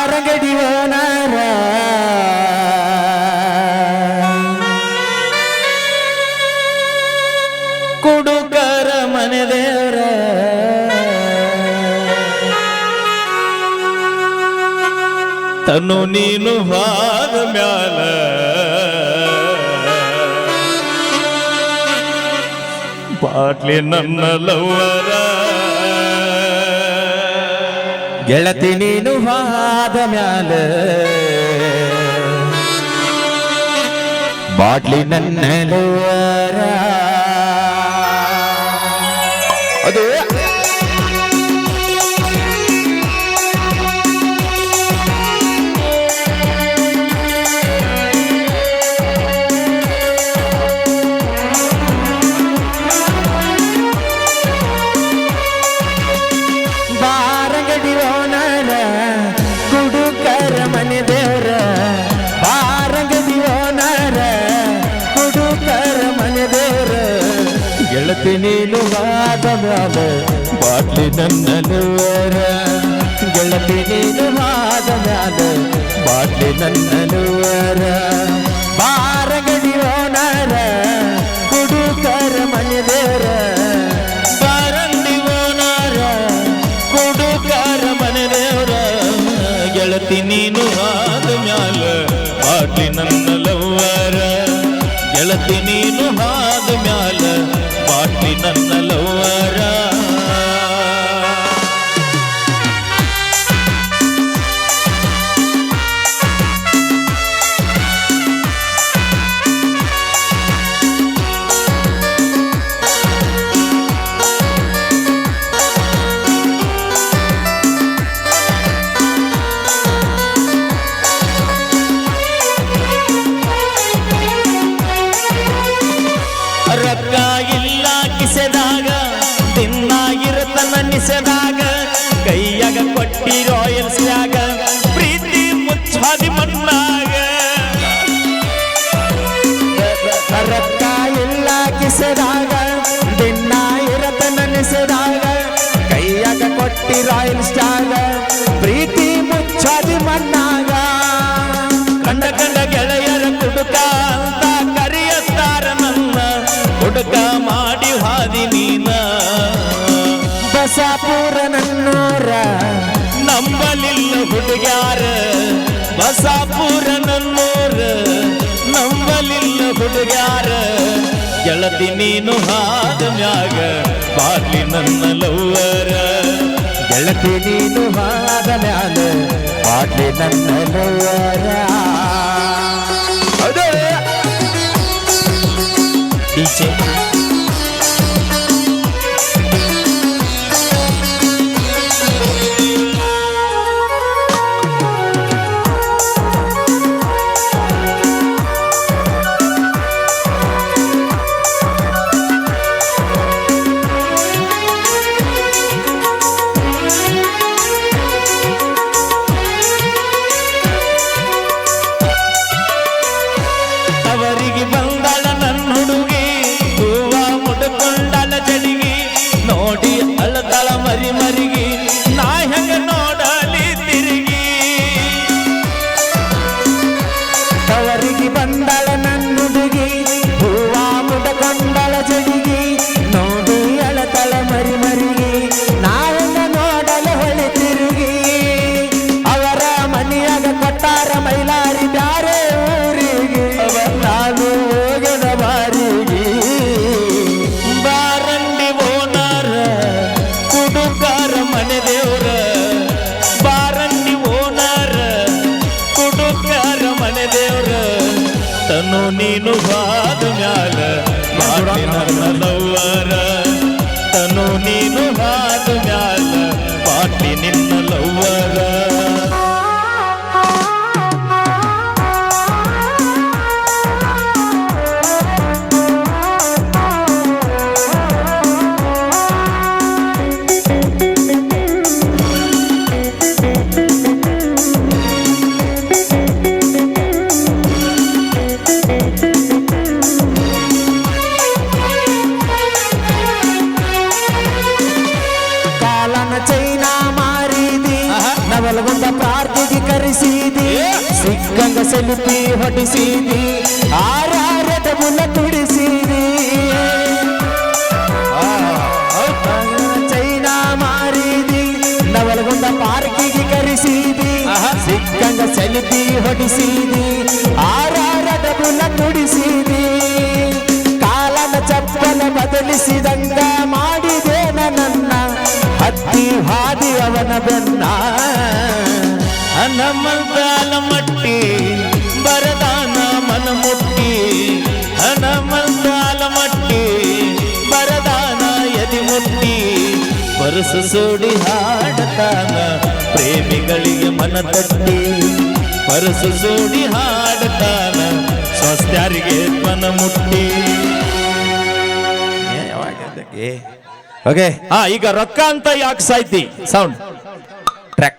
ಬಾರಗಡಿವನರ ಕುಡುಕರ ಮನೆದೇವರ ತನು ನೀನು ಹಾದ ಮ್ಯಾಲ. ಬಾಟ್ಲಿ ನನ್ನ ಲವರ ಗೆಳತಿ ನೀನು ಹಾದ ಮ್ಯಾಲ. ಬಾಟ್ಲಿ ನನ್ನ ಲವರ ಅದು ಗೆಳತಿ ನೀನು ಮ್ಯಾಲ ಬಾಟ್ಲಿ ನನ್ನ ಲುವರ ಗೆಳತಿ ನೀನು ವಾದ ಮ್ಯಾಲ ಬಾಟ್ಲಿ ನನ್ನ ಲುವರ ಬಾರಗಡಿ ಓನರ, ಕುಡುಕರ ಮನೆ ದೇವರ ಬಾರಂಡಿ ಓನಾರ, ಕುಡುಕಾರ ಮನೆ ದೇವ್ರ ಗೆಳತಿ ನೀನು ಆದ ಮ್ಯಾಲ, ಬಾಟ್ಲಿ ನನ್ನ ಲವ್ವರ ಗೆಳತಿ ನೀನು ಹಾದ ನಿಸೆದಾಗ ಕೈಯಾಗ ಕೊಟ್ಟಿ ರಾಯಲ್ಸ್ಯಾಗ ಪ್ರೀತಿ ಮುಚ್ಚಾದಿ ಮಣ್ಣಾಗ. ರಕ್ತ ಇಲ್ಲ ಕಿಸದಾಗ ದಿನ ಇರತ ನೆನೆಸದಾಗ ಕೈಯಾಗ ಕೊಟ್ಟಿ ರಾಯಲ್ ಸ್ಟಾಗ ಬಸಾಪುರ ನನ್ನೋರ ನಂಬಲಿಲ್ಲ ಹುಡುಗ್ಯಾರ. ಬಸಾಪುರ ನನ್ನೂರ ನಂಬಲಿಲ್ಲ ಹುಡುಗ್ಯಾರ. ಗೆಳತಿ ನೀನು ಹಾದ ಮ್ಯಾಗ, ಬಾರ್ಲಿ ನನ್ನ ಲವ್ವರ. ಗೆಳತಿ ನೀನು ಹಾದ ಮ್ಯಾಗ, ಬಾರ್ಲಿ ನನ್ನ ಲೋವರ ಡಿಜೆ ಕುಡುಕಾರ ಮನೆ ದೇವ್ರ. ತನು ನೀನು ಬಾದ ಮ್ಯಾಲ. ಬಾಟಿ ಸೆಲ್ಫಿ ಹೊಡಿಸಿದಿ ಆರಾರದ ಮುಲ ತುಡಿಸಿರಿ ಚೈನಾ ಮಾರಿದಿ ನವಲಗುಂದ ಪಾರ್ಕಿಗೆ ಕರೆಸಿದಿ. ಸಿಕ್ಕಂಗ ಸೆಲುಪಿ ಹೊಡಿಸಿದಿ ಆರಾರದ ಮುಲ ತುಡಿಸಿರಿ ಕಾಲನ ಚಪ್ಪಲ ಬದಲಿಸಿದಂಗ ಮಾಡಿದೇನ ನನ್ನ ಹತ್ತಿ ಹಾದಿ ಅವನ ಬೆನ್ನ. ಹನಮಂತಾಲ ಮಟ್ಟಿ ಬರದಾನ ಮನ ಮುಟ್ಟಿ. ಹನಮಂತಾಲ ಮಟ್ಟಿ ಬರದಾನ ಎದಿ ಮುಟ್ಟಿ. ಪರಸು ಸೋಡಿ ಹಾಡತಾನ ಪ್ರೇಮಿಗಳಿಗೆ ಮನ ತಟ್ಟಿ. ಪರಸು ಸೋಡಿ ಹಾಡತಾನ ಸ್ವಸ್ತ್ಯಾರಿಗೆ ಮನ ಮುಟ್ಟಿ. ಓಕೆ ಹಾ ಈಗ ರೊಕ್ಕ ಅಂತ ಯಾಕೆ ಸಾಯ್ತಿ? Sound track